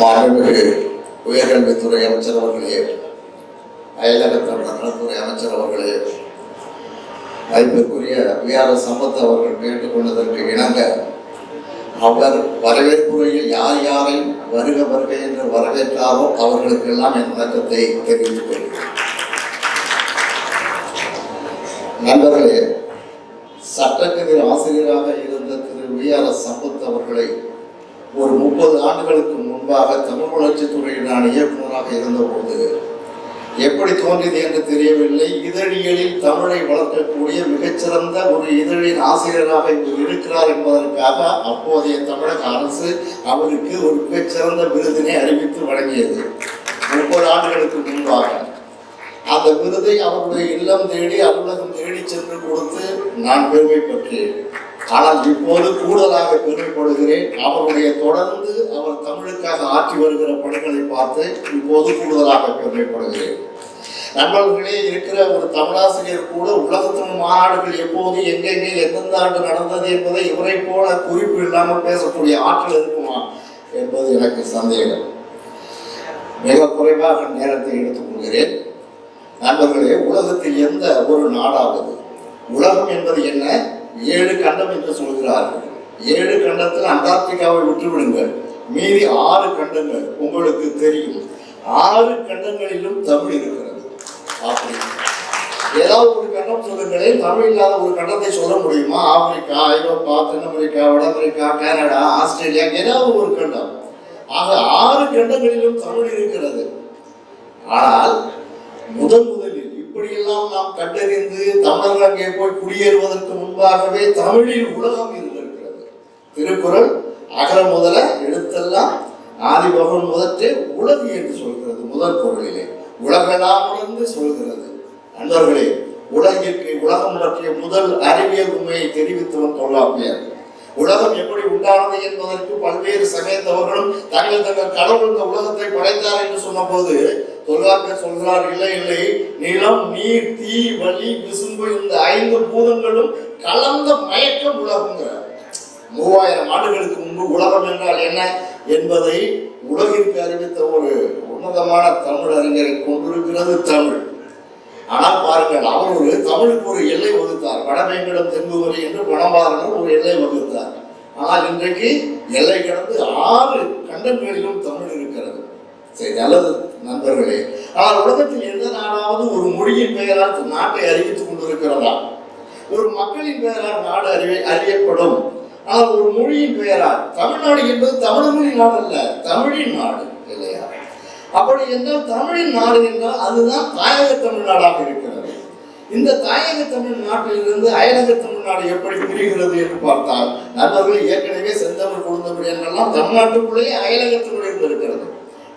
மாண்புமிகு உயர்கல்வித்துறை அமைச்சர் அவர்களே அயலகத்தோட நலத்துறை அமைச்சர் அவர்களே வைப்பிற்குரிய வி சம்பத் அவர்கள் கேட்டுக்கொண்டதற்கு இணங்க அவர் வரவேற்புரையில் யார் யாரை வருக வருக என்று வரவேற்றாரோ அவர்களுக்கெல்லாம் என் வணக்கத்தை தெரிவித்துக் கொள்கிறேன். நண்பர்களே சட்டக்கதிர் ஆசிரியராக இருந்த Thiru V R S Sampath அவர்களை ஒரு முப்பது ஆண்டுகளுக்கு முன்பாக தமிழ் வளர்ச்சித்துறையில் நான் இயக்குநராக இருந்தபோது எப்படி தோன்றியது என்று தெரியவில்லை. இதழியலில் தமிழை வளர்க்கக்கூடிய மிகச்சிறந்த ஒரு இதழின் ஆசிரியராக இவர் இருக்கிறார் என்பதற்காக அப்போதைய தமிழக அரசு அவருக்கு ஒரு மிகச்சிறந்த விருதினை அறிவித்து வழங்கியது. முப்பது ஆண்டுகளுக்கு முன்பாக. அந்த விருதை அவருடைய இல்லம் தேடி அலுவலகம் தேடி சென்று கொடுத்து நான் பெருமை பெற்றேன். ஆனால் இப்போது கூடுதலாக பெருமைப்படுகிறேன் அவருடைய தொடர்ந்து அவர் தமிழுக்காக ஆற்றி வருகிற பணிகளை பார்த்து இப்போது கூடுதலாக பெருமைப்படுகிறேன். நண்பர்களே இருக்கிற ஒரு தமிழாசிரியர் கூட உலகத்தின் மாநாடுகள் எப்போது எங்கெங்கே எந்தெந்த ஆண்டு நடந்தது என்பதை இவரை போல குறிப்பு இல்லாமல் பேசக்கூடிய ஆற்றல் இருக்குமா என்பது எனக்கு சந்தேகம். மிக குறைவாக நேரத்தை எடுத்துக்கொள்கிறேன். நண்பர்களே உலகத்தில் எந்த ஒரு நாடாவது உலகம் என்பது என்ன? ஏழு கண்டம் என்று சொல்கிறார்கள் ஏழு கண்டத்தில் அண்டார்டிகாவை விட்டுவிடுங்கள். மீதி ஆறு கண்டங்கள் உங்களுக்கு தெரியும். ஆறு கண்டங்களிலும் தமிழ் இருக்கிறது. அப்படி. ஏதாவது ஒரு கண்டம் சொல்லுங்களேன். தமிழ் இல்லாத ஒரு கண்டத்தை சொல்ல முடியுமா? ஆப்பிரிக்கா ஐரோப்பா தென் அமெரிக்கா வட அமெரிக்கா கனடா ஆஸ்திரேலியா ஏதாவது ஒரு கண்டம். ஆக ஆறு கண்டங்களிலும் தமிழ் இருக்கிறது. ஆனால் முதன் எல்லாம் நாம் கண்டறிந்து தமிழர்கள் அங்கே போய் குடியேறுவதற்கு முன்பாகவே தமிழில் உலகம் இருந்திருக்கிறது. திருக்குறள் அகர முதல எழுத்தெல்லாம் ஆதிபகவன் முதற்றே உலகு என்று சொல்கிறது முதல் குரலிலே உலகெல்லாம் உணர்ந்து சொல்கிறது. நண்பர்களே உலகிற்கு உலகம் பற்றிய முதல் அறிவியல் உண்மையை தெரிவித்தவன் தொல்லாப்பியர் உலகம் எப்படி உண்டானது என்பதற்கு பல்வேறு சமயத்தவர்களும் தங்கள் தங்கள் கடவுள் இந்த உலகத்தை படைத்தார் என்று சொன்னபோது தொல்காப்பியர் சொல்கிறார் இல்லை இல்லை. நிலம் நீர் தீ வலி விசும்பு இந்த ஐந்து பூதங்களும் கலந்த மயக்கம் உலகங்கிறார். மூவாயிரம் ஆண்டுகளுக்கு முன்பு உலகம் என்றால் என்ன என்பதை உலகிற்கு அறிவித்த ஒரு உன்னதமான தமிழ் அறிஞரை கொண்டிருக்கிறது தமிழ். ஆனால் பாருங்கள் அவர் ஒரு தமிழுக்கு ஒரு எல்லை வகுத்தார். வடவேங்கடம் தென்புவரி என்று பணம்பாரனர் ஒரு எல்லை வகுத்தார். ஆனால் இன்றைக்கு எல்லை கடந்து ஆறு கண்டங்களிலும் தமிழ் இருக்கிறது. சரி நல்லது. நண்பர்களே ஆனால் உலகத்தில் எந்த நாடாவது ஒரு மொழியின் பெயரால் நாட்டை அறிவித்துக் கொண்டிருக்கிறதா? ஒரு மக்களின் பெயரால் நாடு அறிவி அறியப்படும். ஆனால் ஒரு மொழியின் பெயரால் தமிழ்நாடு என்பது தமிழ் மொழி நாடு அல்ல தமிழின் நாடு இல்லையா? அப்படி என்றால் தமிழின் நாடு என்றால் அதுதான் தாயக தமிழ்நாடாக இருக்கிறது. இந்த தாயக தமிழ் நாட்டிலிருந்து அயலக தமிழ்நாடு எப்படி பிரிகிறது என்று பார்த்தால் நண்பர்கள் ஏற்கனவே செந்தமிழ் கொடுத்தபடி என்றெல்லாம் தமிழ்நாட்டுக்குள்ளேயே அயலக தமிழ்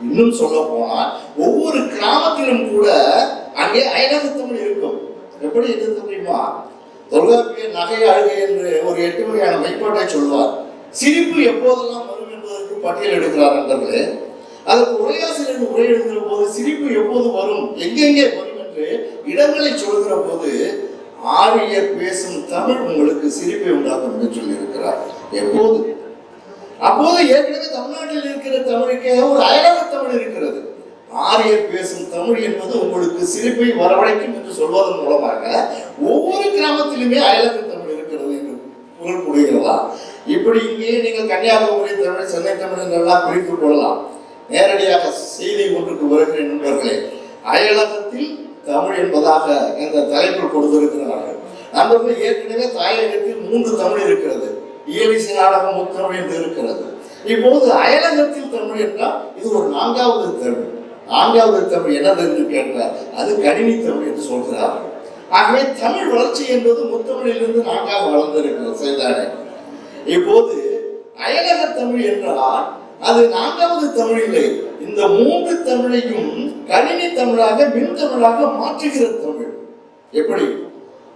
இன்னும் சொல்ல போனால் ஒவ்வொரு கிராமத்திலும் கூட அங்கே அயலக தமிழ் இருக்கும். எப்படி இருக்க தெரியுமா? தொல்காப்பிய நகை அழுகை என்று ஒரு எட்டு வகையான மெய்ப்பாட்டை சொல்வார். சிரிப்பு எப்போதெல்லாம் வரும் என்பதற்கு பட்டியல் எடுக்கிறார் நண்பர்களே அதற்கு உரையாசிரியர் உரை எழுதுகிற போது சிரிப்பு எப்போது வரும் எங்கெங்கே வரும் என்று இடங்களை சொல்கிற போது ஆரியர் பேசும் தமிழ் உங்களுக்கு சிரிப்பை உண்டாக்கும் என்று சொல்லியிருக்கிறார். எப்போது? அப்போது ஏற்கனவே தமிழ்நாட்டில் இருக்கிற தமிழுக்கே ஒரு அயலக தமிழ் இருக்கிறது. ஆரியர் பேசும் தமிழ் என்பது உங்களுக்கு சிரிப்பை வரவழைக்கும் என்று சொல்வதன் மூலமாக ஒவ்வொரு கிராமத்திலுமே அயலக தமிழ் இருக்கிறது என்று புகழ் புரிகிறதா இப்படி இங்கே நீங்கள் கன்னியாகுமரி தமிழ் சென்னை தமிழ் என்றெல்லாம் பிரித்துக் கொள்ளலாம். நேரடியாக செய்தி ஒன்றுக்கு வருகிறேன் நண்பர்களே. அயலகத்தில் தமிழ் என்பதாக இந்த தலைப்பில் கொடுத்திருக்கிறார்கள். நண்பர்கள் ஏற்கனவே தாயகத்தில் மூன்று தமிழ் இருக்கிறது. இயலிசை நாடகம் உத்தரவு என்று இருக்கிறது. இப்போது அயலகத்தில் தமிழ் என்றால் இது ஒரு நான்காவது தமிழ். நான்காவது தமிழ் என்னது என்று கேட்டார் அது கணினி தமிழ் என்று சொல்கிறார்கள். ஆகவே தமிழ் வளர்ச்சி என்பது முத்தமிழிலிருந்து நான்காக வளர்ந்திருக்கிறது செய்தானே இப்போது அயலக தமிழ் என்றால் அது நான்காவது தமிழ் இல்லை. இந்த மூன்று தமிழையும் கணினி தமிழாக மின் தமிழாக மாற்றுகிற தமிழ். எப்படி?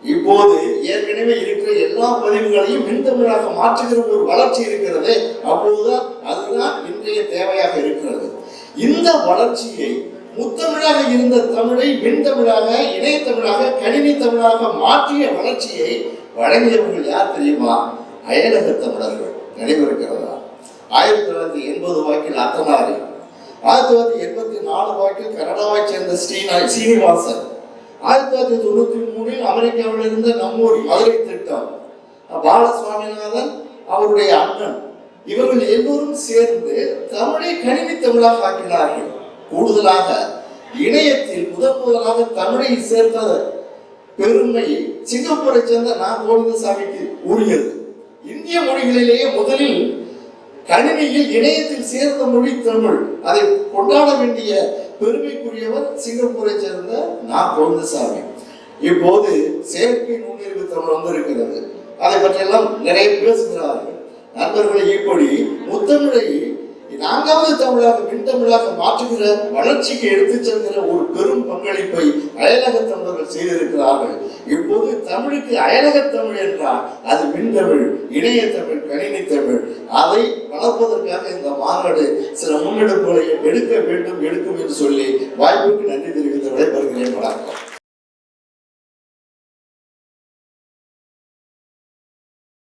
இப்போது ஏற்கனவே இருக்கிற எல்லா பதிவுகளையும் மின் தமிழாக மாற்றுகிற ஒரு வளர்ச்சி இருக்கிறது அப்போதுதான் அதுதான் இன்றைய தேவையாக இருக்கிறது. இந்த வளர்ச்சியை முத்தமிழாக இருந்த தமிழை மின்தமிழாக இணையத்தமிழாக கணினி தமிழாக மாற்றிய வளர்ச்சியை வழங்கியவர்கள் யார் தெரியுமா? அயலக தமிழர்கள். நினைவிருக்கிறதா? ஆயிரத்தி தொள்ளாயிரத்தி எண்பது வாக்கில் அத்தனாரி ஆயிரத்தி தொள்ளாயிரத்தி எண்பத்தி நாலு வாக்கில் கனடாவை சேர்ந்த ஸ்ரீனா சீனிவாசன் ஆயிரத்தி தொள்ளாயிரத்தி தொண்ணூத்தி மூணில் அமெரிக்காவில் இருந்த நம்மூர் மதுரை திட்டம். பாலசுவாமிநாதன் அவருடைய அண்ணன். இவர்கள் எல்லோரும் சேர்ந்து தமிழை கணினி தமிழாக ஆக்கினார்கள். கூடுதலாக இணையத்தில் முதன் முதலாக தமிழை சேர்த்த பெருமை சிங்கப்பூரை சேர்ந்த நான் கோவிந்தசாமிக்கு உரியது. இந்திய மொழிகளிலேயே முதலில் கணினியில் இணையத்தில் சேர்ந்த மொழி தமிழ். அதை கொண்டாட வேண்டிய பெருமைக்குரியவர் சிங்கப்பூரை சேர்ந்த நான் கோவிந்தசாமி இப்போது செயற்கை நுண்ணறிவு தமிழ் வந்திருக்கிறது அதை பற்றியெல்லாம் நிறைய பேசுகிறார்கள். நண்பர்களை இப்படி முத்தமிழை நான்காவது தமிழாக மின்தமிழாக மாற்றுகிற வளர்ச்சிக்கு எடுத்துச் செல்கிற ஒரு பெரும் பங்களிப்பை அயலக தமிழர்கள் செய்திருக்கிறார்கள். இப்போது தமிழுக்கு அயலக தமிழ் என்றால் அது மின்தமிழ் இணைய தமிழ் கணினி தமிழ். அதை வளர்ப்பதற்காக இந்த மாநாடு சில முன்னெடுப்புகளை எடுக்க வேண்டும் எடுக்கும் என்று சொல்லி வாய்ப்புக்கு நன்றி தெரிவித்து விடைபெறுகிறேன் வணக்கம்.